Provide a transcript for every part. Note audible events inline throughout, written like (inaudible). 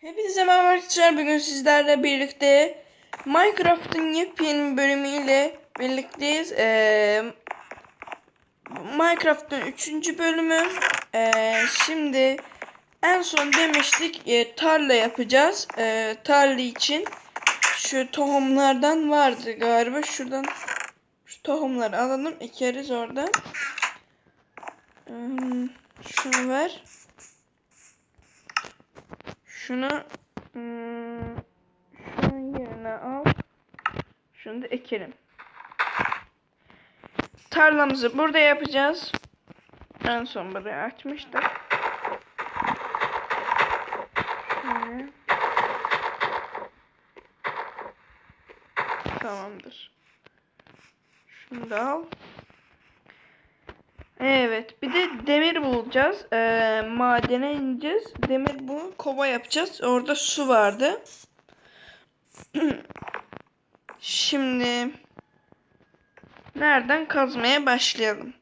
Hepinize merhaba arkadaşlar. Bugün sizlerle birlikte Minecraft'ın yepyeni bölümüyle birlikteyiz. Ee, Minecraft'ın 3. bölümü. Ee, şimdi en son demiştik e, tarla yapacağız. Ee, tarla için şu tohumlardan vardı galiba. Şuradan şu tohumları alalım. ekeriz oradan. Hmm, şunu ver. Şunu hmm, şunun yerine al. Şunu da ekelim. Tarlamızı burada yapacağız. En son buraya açmıştık. Şöyle. Tamamdır. Şunu da al. Evet. Bir de demir bulacağız. Ee, madene ineceğiz. Demir bu. Kova yapacağız. Orada su vardı. (clears throat) Şimdi nereden kazmaya başlayalım?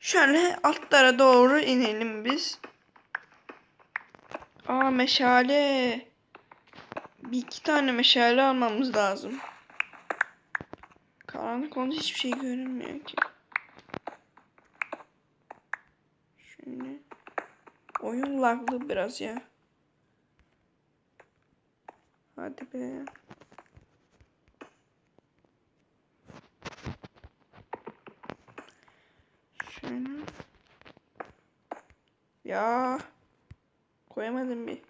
Şöyle altlara doğru inelim biz. Aa meşale. Bir iki tane meşale almamız lazım. Karanlık olunca hiçbir şey görünmüyor ki. Şöyle. Oyun laglı biraz ya. Hadi be. Şöyle. Ya. Koyamadım bir.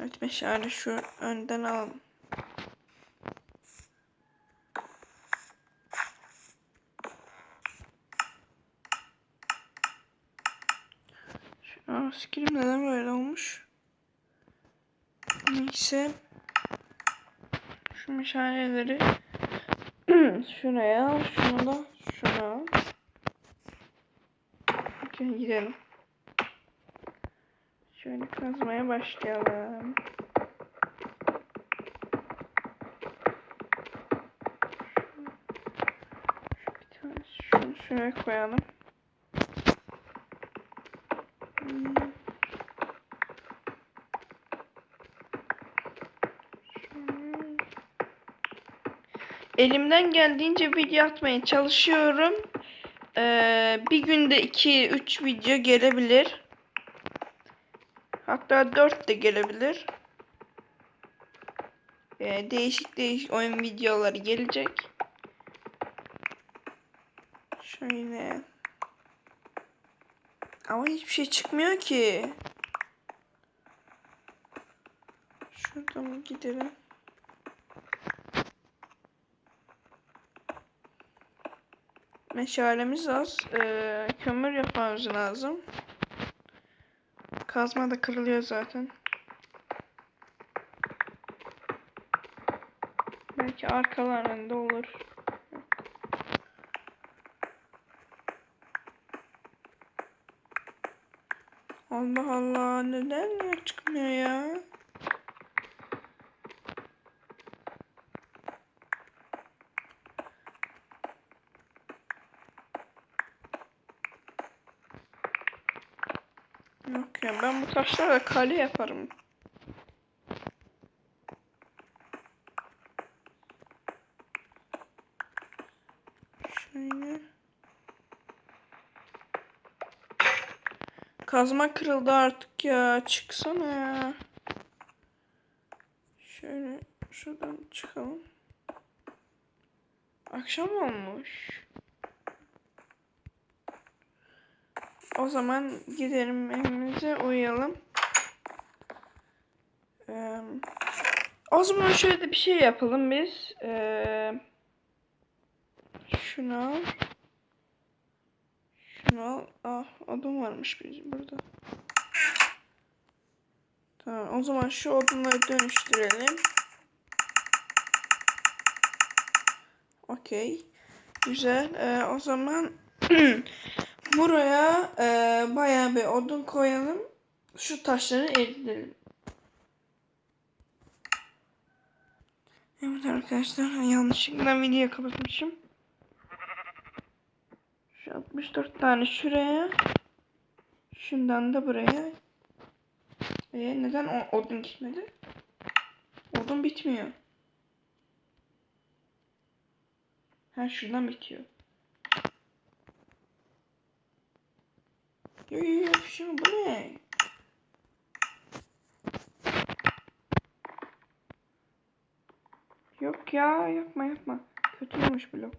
Evet meşale şu önden alalım. Aa, screen neden böyle olmuş? Neyse. Şu meşaleleri (clears throat) şuraya şunu da şuna. Okey, gidelim. Şöyle kazmaya başlayalım. Şu bir tane şunu şuraya koyalım. Elimden geldiğince video atmaya çalışıyorum. Ee, bir günde 2-3 video gelebilir. Hatta 4 de gelebilir. Ee, değişik değişik oyun videoları gelecek. Şöyle. Ama hiçbir şey çıkmıyor ki. Şuradan gidelim. Meşalemiz az. Ee, kömür yapmamız lazım. Kazma da kırılıyor zaten. Belki arkalarında olur. Allah Allah neden niye çıkmıyor ya? Yok ya ben bu taşlarla kale yaparım. Şöyle. Kazma kırıldı artık ya. Çıksana ya. Şöyle şuradan çıkalım. Akşam olmuş. O zaman gidelim evimize uyuyalım. Ee, o zaman şöyle bir şey yapalım biz. Ee. Şunu al. Ah odun varmış bizim burada. Tamam o zaman şu odunları dönüştürelim. Okey. Güzel. Ee, o zaman (clears throat) buraya e, bayağı bir odun koyalım. Şu taşları eritelim. Evet arkadaşlar yanlışlıkla video kapatmışım. Şu 64 tane şuraya. Şundan da buraya. E neden o odun gitmedi? Odun bitmiyor. Ha şuradan bitiyor. Yo yo yo şimdi bu ne? Yok ya yapma yapma. Kötüymüş blok.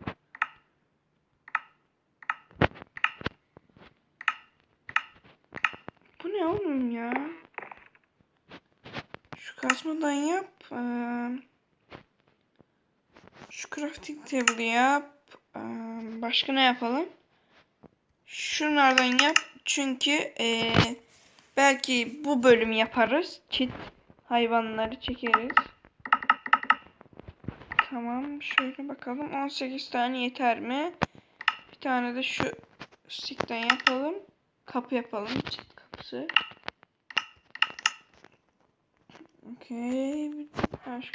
Bu ne oğlum ya? Şu kazmadan yap. Ee, şu crafting table yap. Ee, başka ne yapalım? Şunlardan yap. Çünkü ee, belki bu bölüm yaparız. Çit hayvanları çekeriz. Tamam şöyle bakalım 18 tane yeter mi? Bir tane de şu stickten yapalım. Kapı yapalım. Çift kapısı. Okey. Ben şu.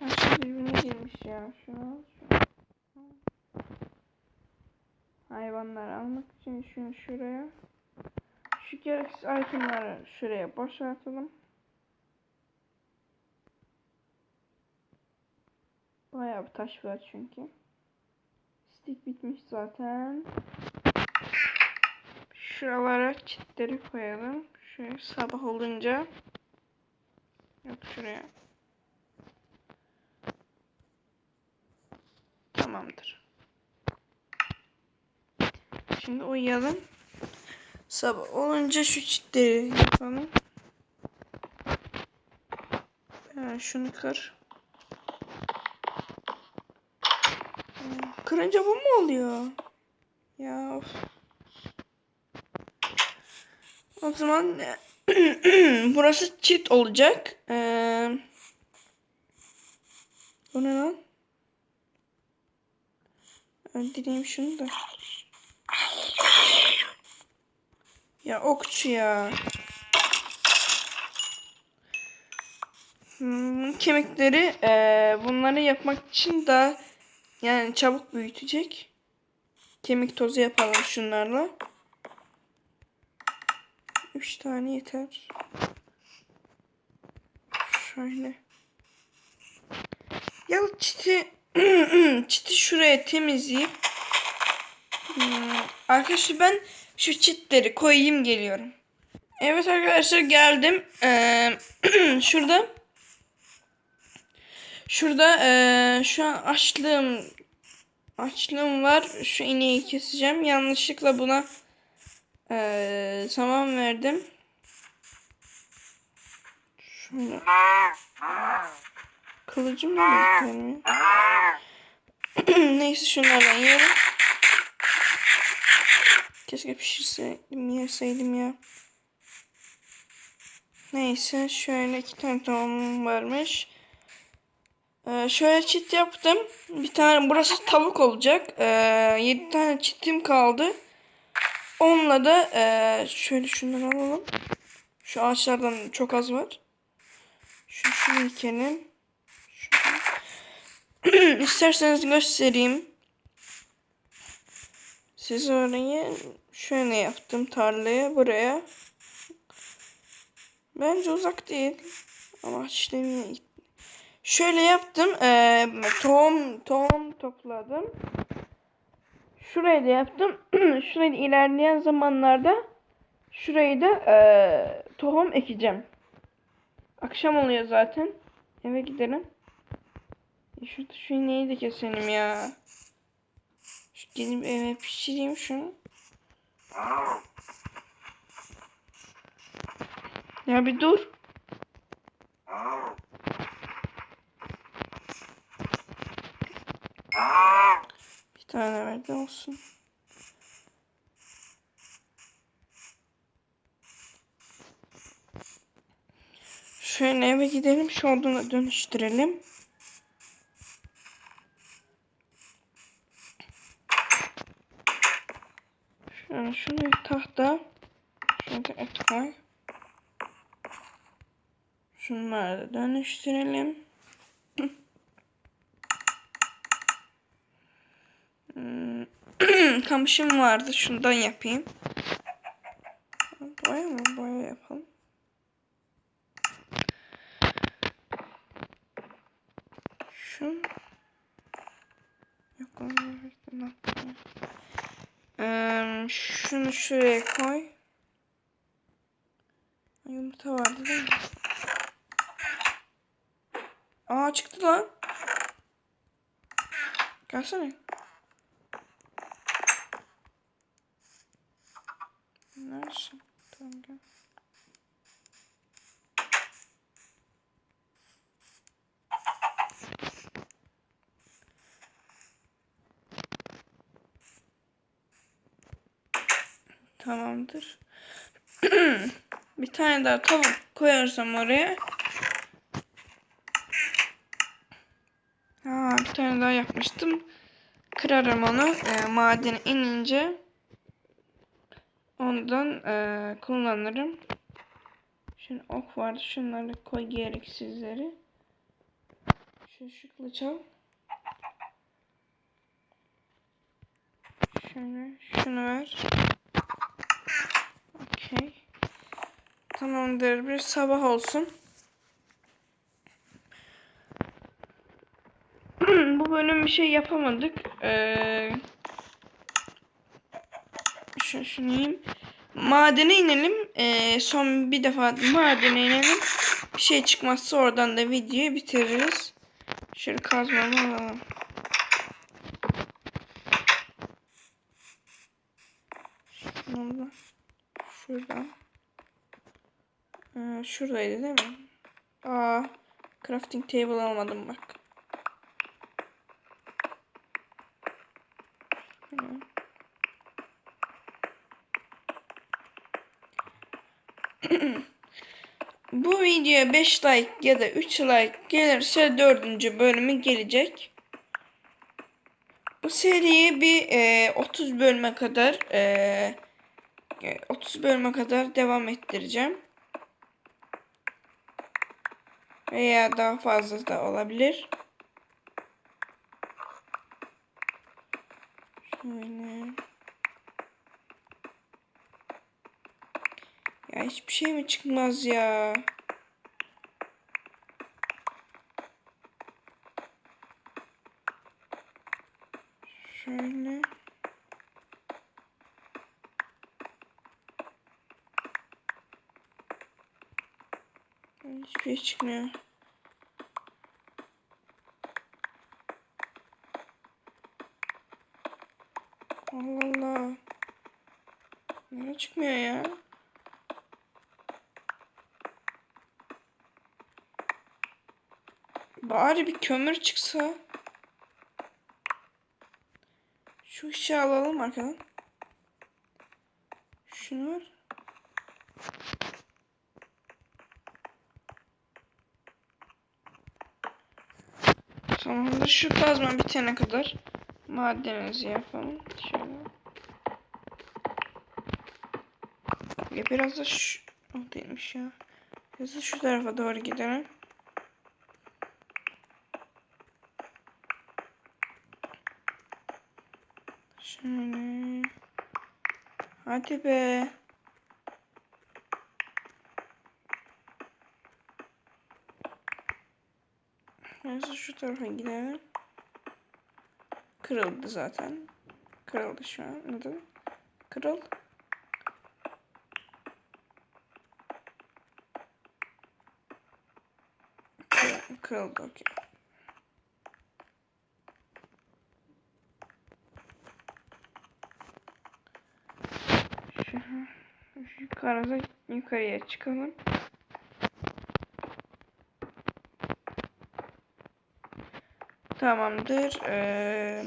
Her şey birbirine girmiş ya. Şunu al. Hayvanlar almak için şunu şuraya. Şu gereksiz itemları şuraya boşaltalım. Bayağı bir taş var çünkü. Stick bitmiş zaten. Şuralara çitleri koyalım. Şöyle sabah olunca. Yok şuraya. Tamamdır. Şimdi uyuyalım. Sabah olunca şu çitleri yapalım. Hemen şunu kır. Kırınca bu mu oluyor? Ya of. O zaman (clears throat) burası çit olacak. Ee, bu ne lan? Öldüreyim şunu da. Ya okçu ya. Hmm, kemikleri ee, bunları yapmak için daha yani çabuk büyütecek. Kemik tozu yapalım şunlarla. Üç tane yeter. Şöyle. Ya çiti (clears throat) çiti şuraya temizleyip hmm, arkadaşlar ben şu çitleri koyayım geliyorum. Evet arkadaşlar geldim. Ee, (clears throat) şurada Şurada ee, şu an açlığım açlığım var. Şu ineği keseceğim. Yanlışlıkla buna ee, saman verdim. Şöyle. Kılıcım mı (clears throat) Neyse şunlardan yiyelim. Keşke pişirseydim yeseydim ya. Neyse şöyle iki tane tohumum varmış. Ee, şöyle çit yaptım. Bir tane burası tavuk olacak. Ee, 7 tane çitim kaldı. Onunla da e, şöyle şunları alalım. Şu ağaçlardan çok az var. Şu şunu ikelim. (clears throat) İsterseniz göstereyim. Siz orayı şöyle yaptım tarlaya buraya. Bence uzak değil. Ama işlemeye gitti. Şöyle yaptım. E, tohum, tohum topladım. Şurayı da yaptım. (clears throat) Şurayı da ilerleyen zamanlarda şurayı da e, tohum ekeceğim. Akşam oluyor zaten. Eve gidelim. E şurada şu ineği de keselim ya. Gidip eve pişireyim şunu. Ya bir dur. Bir tane verdi olsun. Şöyle eve gidelim. Şu odunu dönüştürelim. Şöyle şunu tahta. Şöyle et koy. Şunları dönüştürelim. Hmm. (clears throat) kamışım vardı. Şundan yapayım. Boya mı? Boya yapalım. Şun. Yok onu verdim. Şunu şuraya koy. Yumurta vardı değil mi? Aa çıktı lan. Gelsene. Tamamdır. (clears throat) bir tane daha tavuk koyarsam oraya. Ha, bir tane daha yapmıştım. Kırarım onu. E, madene inince ondan e, kullanırım. Şimdi ok vardı. Şunları koy gereksizleri. Şu, şu kılıç al. Şöyle şunu ver. Okey. Tamamdır. Bir sabah olsun. (clears throat) Bu bölüm bir şey yapamadık. Ee, şu, şunu. Madene inelim. Ee, son bir defa madene inelim. Bir şey çıkmazsa oradan da videoyu bitiririz. Şöyle kazmamı alalım. Şuradan. Şuradan. Ee, şuradaydı değil mi? Aa, crafting table almadım bak. (clears throat) Bu videoya 5 like ya da 3 like gelirse 4. bölümü gelecek. Bu seriyi bir e, 30 bölüme kadar e, 30 bölüme kadar devam ettireceğim. Veya daha fazla da olabilir. Şöyle. Ya hiçbir şey mi çıkmaz ya? Şöyle. Hiçbir şey çıkmıyor. Allah Allah. Niye çıkmıyor ya? Bari bir kömür çıksa. Şu ışığı alalım arkadan. Şunu ver. Tamamdır. Şu kazma bitene kadar madenimizi yapalım. Şöyle. Ya biraz da şu... O değilmiş ya. Biraz da şu tarafa doğru gidelim. Şöyle. Hadi be. Neyse şu tarafa gidelim. Kırıldı zaten. Kırıldı şu an. Neden? Kırıl. Kırıldı. Okey. Yukarıda yukarıya çıkalım. Tamamdır. Ee,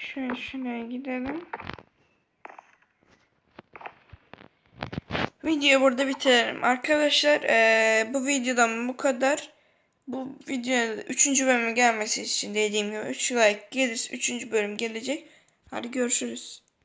şöyle şuraya gidelim. Videoyu burada bitirelim. Arkadaşlar ee, bu videodan bu kadar. Bu videonun 3. bölümü gelmesi için dediğim gibi 3 like gelirse 3. bölüm gelecek. Hadi görüşürüz.